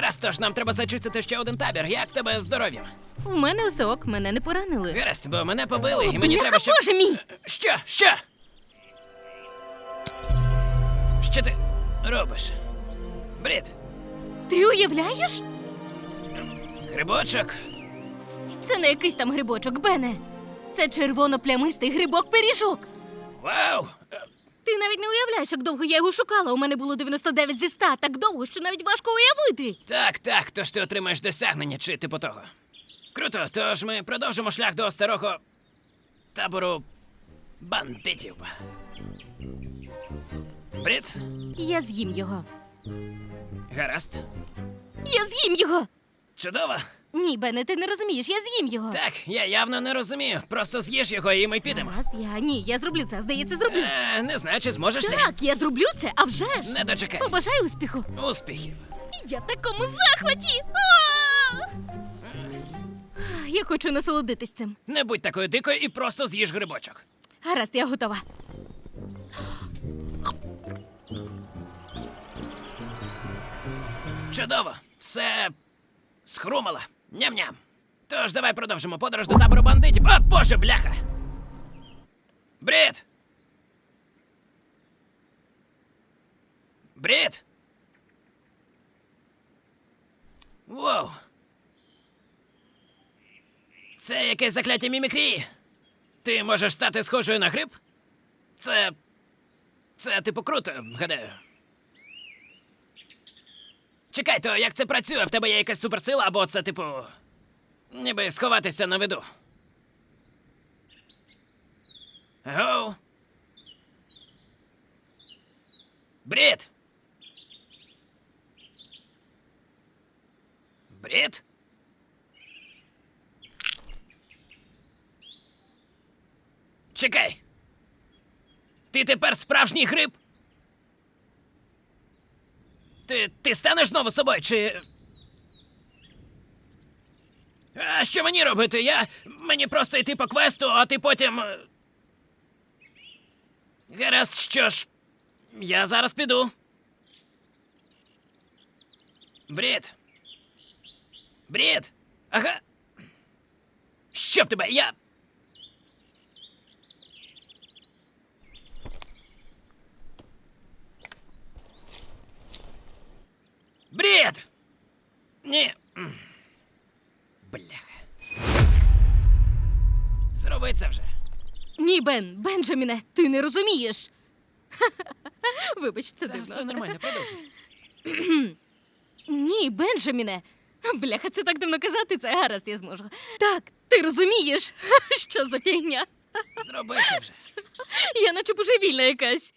Гаразд, тож нам треба зачистити ще один табір. Як в тебе з здоров'ям? У мене все ок, мене не поранили. Гаразд, бо мене побили, і мені треба щоб... боже мій! Що? Що? Що ти робиш? Брід, Ти уявляєш? грибочок. Це не якийсь там грибочок, Бене. Це червоно-плямистий грибок-пиріжок. Вау! Е, Ти навіть не уявляєш, як довго я його шукала. У мене було 99 зі 100, так довго, що навіть важко уявити. Так, так, тож ти отримаєш досягнення чи типу того. Круто, тож ми продовжимо шлях до старого табору бандитів. Брід, Я з'їм його. гаразд. Я з'їм його. Чудово. Ні, Бене, ти не розумієш, я з'їм його. Так, я явно не розумію. Просто з'їж його і ми підемо. Гаразд, я ні, я зроблю це. Здається, зроблю. Е, не знаю, чи зможеш ти. Так, я зроблю це, а вже ж. Не дочекайся. Побажаю успіху. Успіхів. Я в такому захваті. А! Я хочу насолодитись цим. Не будь такою дикою і просто з'їж грибочок. Гаразд, я готова. Чудово, все схрумало. Ням-ням. Тож давай продовжимо подорож до табору бандитів. О, боже, бляха! Брід! Брід! Воу! Це якесь закляття мімікрії. Ти можеш стати схожою на гриб? Це. Це типу круто, гадаю. Чекай, то як це працює? В тебе є якась суперсила, або це, типу. Ніби сховатися на виду. Гоу. Брід. Брід? Чекай. Ти тепер справжній гриб? Ти, ти станеш знову собою, чи. А що мені робити? Я. Мені просто йти по квесту, а ти потім. е, Гаразд, що ж. Я зараз піду. Брід. Брід. Ага. Щоб тебе, я. Зроби це вже. Ні, Бен, Бенджаміне, ти не розумієш. Вибач, це дивно. нормально, продовжуй. Ні, Бенджаміне. Бляха, це так дивно казати, це гаразд, я зможу. Так, ти розумієш, що за фігня. Зроби це вже. Я наче божевільна якась.